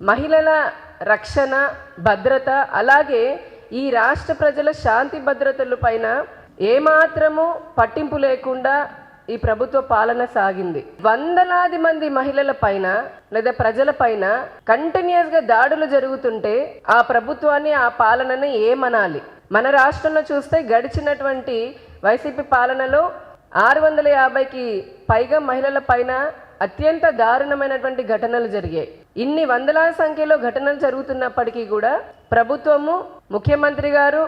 మహిళల రక్షణ భద్రత అలాగే ఈ రాష్ట్ర ప్రజల శాంతి భద్రతల పైన ఏమాత్రము పట్టింపు లేకుండా ఈ ప్రభుత్వ పాలన సాగింది. వందలాది మంది మహిళల పైన లేదా ప్రజల పైన కంటిన్యూస్గా దాడులు జరుగుతుంటే ఆ ప్రభుత్వాన్ని ఆ పాలనని ఏమనాలి? మన రాష్ట్రంలో చూస్తే గడిచినటువంటి వైసీపీ పాలనలో ఆరు వందల యాభైకి పైగా మహిళల పైన అత్యంత దారుణమైనటువంటి ఘటనలు జరిగాయి. ఇన్ని వందల సంఖ్యలో ఘటనలు జరుగుతున్నప్పటికీ కూడా ప్రభుత్వము ముఖ్యమంత్రి గారు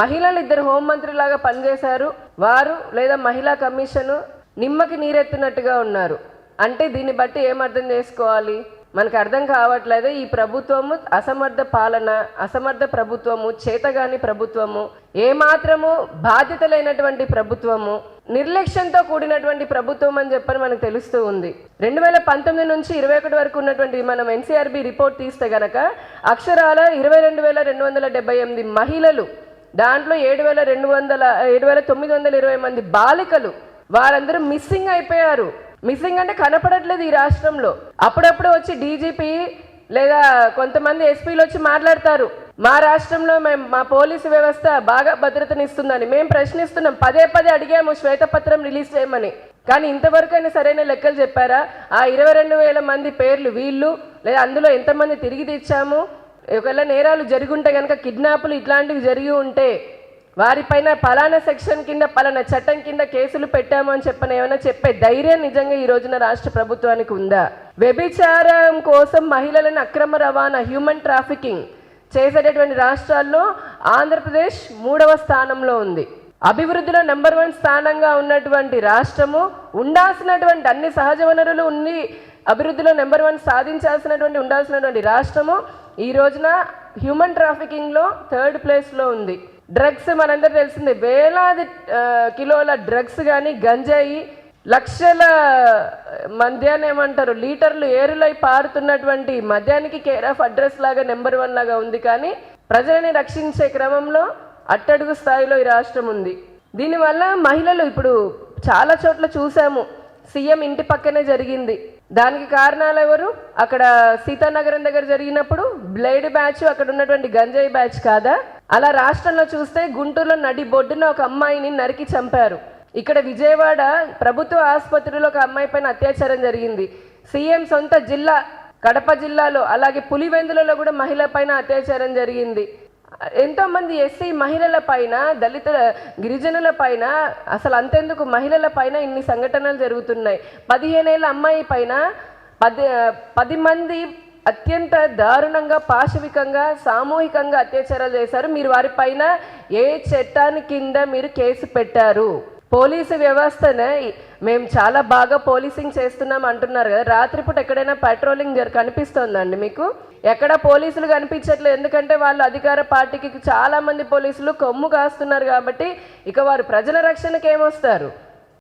మహిళలు ఇద్దరు హోంమంత్రి లాగా పనిచేశారు. వారు లేదా మహిళా కమిషను నిమ్మకి నీరెత్తినట్టుగా ఉన్నారు. అంటే దీన్ని బట్టి ఏం అర్థం చేసుకోవాలి? మనకు అర్థం కావట్లేదు ఈ ప్రభుత్వము అసమర్థ పాలన అసమర్థ ప్రభుత్వము చేతగాని ప్రభుత్వము ఏమాత్రము బాధ్యత లేనటువంటి ప్రభుత్వము. నిర్లక్ష్యంతో కూడినటువంటి ప్రభుత్వం అని చెప్పని మనకు తెలుస్తూ ఉంది. రెండు వేల పంతొమ్మిది నుంచి ఇరవై ఒకటి వరకు ఉన్నటువంటి మనం ఎన్సీఆర్బి రిపోర్ట్ తీస్తే గనక అక్షరాల ఇరవై రెండు వేల రెండు వందల డెబ్బై ఎనిమిది మహిళలు దాంట్లో ఏడు వేల రెండు వందల ఏడు వేల తొమ్మిది వందల ఇరవై మంది బాలికలు వారందరూ మిస్సింగ్ అయిపోయారు. మిస్సింగ్ అంటే కనపడట్లేదు ఈ రాష్ట్రంలో. అప్పుడప్పుడు వచ్చి డీజీపీ లేదా కొంతమంది ఎస్పీలు వచ్చి మాట్లాడతారు. మా రాష్ట్రంలో మేము మా పోలీసు వ్యవస్థ బాగా భద్రతనిస్తుందని మేము ప్రశ్నిస్తున్నాం. పదే పదే అడిగాము శ్వేతపత్రం రిలీజ్ చేయమని. కానీ ఇంతవరకైనా సరైన లెక్కలు చెప్పారా? ఆ ఇరవై రెండు వేల మంది పేర్లు వీళ్ళు లేదా అందులో ఎంతమంది తిరిగి తెచ్చాము? ఒకవేళ నేరాలు జరిగి ఉంటే కనుక కిడ్నాపులు ఇట్లాంటివి జరిగి ఉంటే వారిపైన పలానా సెక్షన్ కింద పలానా చట్టం కింద కేసులు పెట్టాము అని చెప్పని ఏమైనా చెప్పే ధైర్యం నిజంగా ఈ రోజున రాష్ట్ర ప్రభుత్వానికి ఉందా? వ్యభిచారం కోసం మహిళలను అక్రమ రవాణా హ్యూమన్ ట్రాఫికింగ్ చేసేటటువంటి రాష్ట్రాల్లో ఆంధ్రప్రదేశ్ మూడవ స్థానంలో ఉంది. అభివృద్ధిలో నెంబర్ వన్ స్థానంగా ఉన్నటువంటి రాష్ట్రము ఉండాల్సినటువంటి అన్ని సహజ వనరులు ఉండి అభివృద్ధిలో నెంబర్ వన్ సాధించాల్సినటువంటి ఉండాల్సినటువంటి రాష్ట్రము ఈ రోజున హ్యూమన్ ట్రాఫికింగ్లో థర్డ్ ప్లేస్లో ఉంది. డ్రగ్స్ మనందరూ తెలిసింది వేలాది కిలోల డ్రగ్స్ కానీ గంజాయి లక్షల మద్యాన్ని ఏమంటారు? లీటర్లు ఏరులై పారుతున్నటువంటి మద్యానికి కేర్ ఆఫ్ అడ్రస్ లాగా నెంబర్ వన్ లాగా ఉంది కానీ ప్రజలని రక్షించే క్రమంలో అట్టడుగు స్థాయిలో ఈ రాష్ట్రం ఉంది. దీనివల్ల మహిళలు ఇప్పుడు చాలా చోట్ల చూసాము. సీఎం ఇంటి పక్కనే జరిగింది. దానికి కారణాలు ఎవరు? అక్కడ సీతానగరం దగ్గర జరిగినప్పుడు బ్లేడ్ బ్యాచ్ అక్కడ ఉన్నటువంటి గంజాయి బ్యాచ్ కాదా? అలా రాష్ట్రంలో చూస్తే గుంటూరులో నడి బొడ్డున ఒక అమ్మాయిని నరికి చంపారు. ఇక్కడ విజయవాడ ప్రభుత్వ ఆసుపత్రిలో ఒక అమ్మాయి పైన అత్యాచారం జరిగింది. సీఎం సొంత జిల్లా కడప జిల్లాలో అలాగే పులివెందులలో కూడా మహిళ పైన అత్యాచారం జరిగింది. ఎంతో మంది ఎస్సీ మహిళల పైన దళిత గిరిజనుల పైన అసలు అంతెందుకు మహిళల పైన ఇన్ని సంఘటనలు జరుగుతున్నాయి. పదిహేనేళ్ళ అమ్మాయి పైన పది పది మంది అత్యంత దారుణంగా పాశవికంగా సామూహికంగా అత్యాచారాలు చేశారు. మీరు వారిపైన ఏ చట్టాన్ని కింద మీరు కేసు పెట్టారు? పోలీసు వ్యవస్థనే మేము చాలా బాగా పోలీసింగ్ చేస్తున్నాం అంటున్నారు కదా. రాత్రిపూట ఎక్కడైనా పెట్రోలింగ్ జరి కనిపిస్తోందండి మీకు? ఎక్కడ పోలీసులు కనిపించట్లేదు. ఎందుకంటే వాళ్ళు అధికార పార్టీకి చాలామంది పోలీసులు కొమ్ము కాస్తున్నారు కాబట్టి ఇక వారు ప్రజల రక్షణకి ఏమొస్తారు